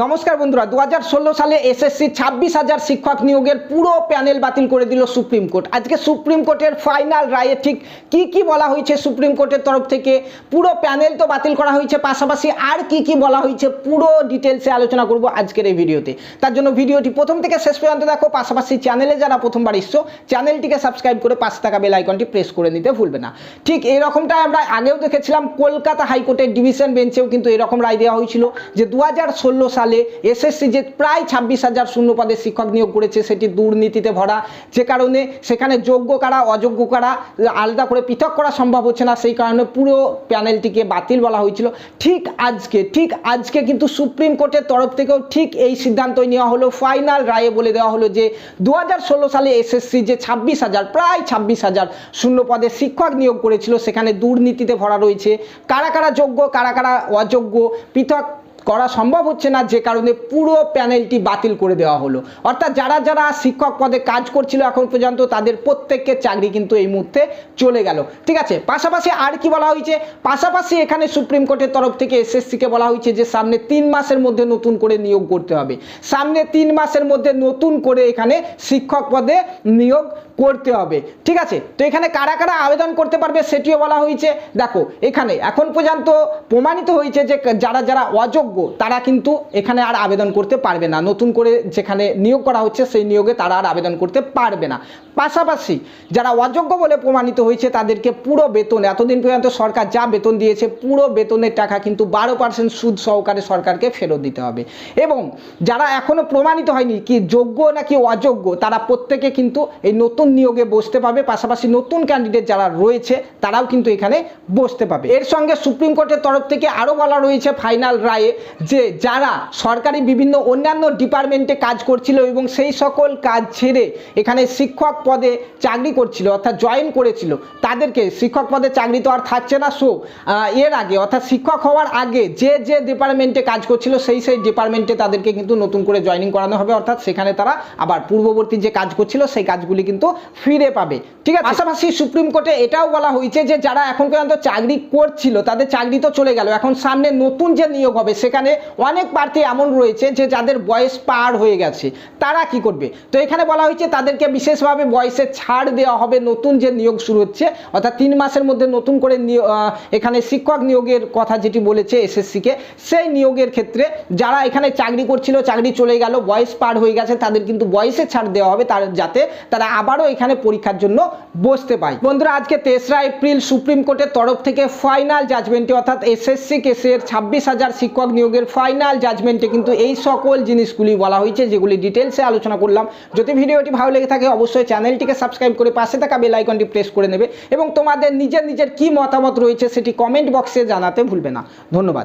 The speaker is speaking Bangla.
নমস্কার বন্ধুরা দু হাজার ষোলো সালে এসএসসি ছাব্বিশ হাজার শিক্ষক নিয়োগের পুরো প্যানেল বাতিল করে দিল সুপ্রিম কোর্ট। আজকে সুপ্রিম কোর্টের ফাইনাল রায়ে ঠিক কি কি বলা হয়েছে সুপ্রিম কোর্টের তরফ থেকে? পুরো প্যানেল তো বাতিল করা হয়েছে, পাশাপাশি আর কি কি বলা হয়েছে পুরো ডিটেলসে আলোচনা করব আজকের এই ভিডিওতে। তার জন্য ভিডিওটি প্রথম থেকে শেষ পর্যন্ত দেখো, পাশাপাশি চ্যানেলে যারা প্রথমবার এসছো, চ্যানেলটিকে সাবস্ক্রাইব করে পাঁচ টাকা বেল আইকনটি প্রেস করে নিতে ভুলবে না। ঠিক এরকমটা আমরা আগেও দেখেছিলাম, কলকাতা হাইকোর্টের ডিভিশন বেঞ্চেও কিন্তু এরকম রায় দেওয়া হয়েছিল যে দু সালে এসএসসি যে প্রায় ছাব্বিশ হাজার শূন্য পদে শিক্ষক নিয়োগ করেছে, সেটি দুর্নীতিতে ভরা। যে কারণে সেখানে যোগ্য কারা, অযোগ্য কারা, আলাদা করে পৃথক করা সম্ভব হচ্ছে না। সেই কারণে পুরো প্যানেলটিকে বাতিল বলা হয়েছিল। ঠিক আজকে ঠিক আজকে কিন্তু সুপ্রিম কোর্টের তরফ থেকেও ঠিক এই সিদ্ধান্তই নেওয়া হলো। ফাইনাল রায়ে বলে দেওয়া হলো যে দু হাজার ষোলো সালে এসএসসি যে ছাব্বিশ হাজার, প্রায় ছাব্বিশ হাজার শূন্য পদে শিক্ষক নিয়োগ করেছিল, সেখানে দুর্নীতিতে ভরা রয়েছে। কারা কারা যোগ্য, কারা কারা অযোগ্য, পৃথক করা সম্ভব হচ্ছে না, যে কারণে পুরো প্যানেলটি বাতিল করে দেওয়া হলো। অর্থাৎ যারা যারা শিক্ষক পদে কাজ করছিল এখন পর্যন্ত, তাদের প্রত্যেকের চাকরি কিন্তু এই মুহূর্তে চলে গেল। ঠিক আছে, পাশাপাশি আর কি বলা হয়েছে? পাশাপাশি এখানে সুপ্রিম কোর্টের তরফ থেকে এসএসসিকে বলা হয়েছে যে, সামনে তিন মাসের মধ্যে নতুন করে নিয়োগ করতে হবে। সামনে তিন মাসের মধ্যে নতুন করে এখানে শিক্ষক পদে নিয়োগ করতে হবে। ঠিক আছে? তো এখানে কারা কারা আবেদন করতে পারবে সেটিও বলা হয়েছে। দেখো, এখানে এখন পর্যন্ত প্রমাণিত হয়েছে যে যারা যারা অযোগ্য, তারা কিন্তু এখানে আর আবেদন করতে পারবে না। নতুন করে যেখানে নিয়োগ করা হচ্ছে, সেই নিয়োগে তারা আর আবেদন করতে পারবে না। পাশাপাশি যারা অযোগ্য বলে প্রমাণিত হয়েছে, তাদেরকে পুরো বেতন, এতদিন পর্যন্ত সরকার যা বেতন দিয়েছে, পুরো বেতনের টাকা কিন্তু বারো পার্সেন্ট সুদ সহকারে সরকারকে ফেরত দিতে হবে। এবং যারা এখনও প্রমাণিত হয়নি কি যোগ্য নাকি অযোগ্য, তারা প্রত্যেকে কিন্তু এই নতুন নিয়োগে বসতে পাবে পাশাপাশি নতুন ক্যান্ডিডেট যারা রয়েছে, তারাও কিন্তু এখানে বসতে পাবে এর সঙ্গে সুপ্রিম কোর্টের তরফ থেকে আরও বলা রয়েছে ফাইনাল রায়ে যে যারা সরকারি বিভিন্ন অন্যান্য ডিপার্টমেন্টে কাজ করছিল এবং সেই সকল কাজ ছেড়ে এখানে শিক্ষক পদে চাকরি করছিল, অর্থাৎ জয়েন করেছিল, তাদেরকে শিক্ষক পদে চাকরি তো আর থাকছে না সো এর আগে, অর্থাৎ শিক্ষক হওয়ার আগে যে যে ডিপার্টমেন্টে কাজ করছিল, সেই সেই ডিপার্টমেন্টে তাদেরকে কিন্তু নতুন করে জয়েনিং করানো হবে, অর্থাৎ সেখানে তারা আবার পূর্ববর্তী যে কাজ করছিল, সেই কাজগুলি কিন্তু ফিরে পাবে। ঠিক আছে? পাশাপাশি সুপ্রিম কোর্টে এটাও বলা হয়েছে যে, যারা এখন পর্যন্ত চাকরি করছিল, তাদের চাকরি তো চলে গেল। এখন সামনে নতুন যে নিয়োগ হবে, সেখানে অনেক প্রার্থী এমন রয়েছে যে, যাদের বয়স পার হয়ে গেছে। তারা কি করবে? তো এখানে বলা হয়েছে, তাদেরকে বিশেষভাবে বয়সে ছাড় দেওয়া হবে, নতুন যে নিয়োগ শুরু হচ্ছে। অর্থাৎ তিন মাসের মধ্যে নতুন করে এখানে শিক্ষক নিয়োগের কথা যেটি বলেছে এসএসসিকে, সেই নিয়োগের ক্ষেত্রে যারা এখানে চাকরি করছিল, চাকরি চলে গেল, বয়স পার হয়ে গেছে, তাদের কিন্তু বয়সে ছাড় দেওয়া হবে, তার যাতে তারা আবারও এখানে পরীক্ষার জন্য বসতে পাই। বন্ধুরা, আজকে তেসরা এপ্রিল সুপ্রিম কোর্টের তরফ থেকে ফাইনাল জাজমেন্টে, অর্থাৎ এসএসসি কেসের ছাব্বিশ হাজার শিক্ষক নিয়োগের ফাইনাল জাজমেন্টে কিন্তু এই সকল জিনিসগুলি বলা হয়েছে, যেগুলি ডিটেলসে আলোচনা করলাম। যদি ভিডিওটি ভালো লেগে থাকে, অবশ্যই চ্যানেলটিকে সাবস্ক্রাইব করে পাশে থাকা বেল আইকনটি প্রেস করে নেবে এবং তোমাদের নিজের নিজের কি মতামত রয়েছে, সেটি কমেন্ট বক্সে জানাতে ভুলবে না। ধন্যবাদ।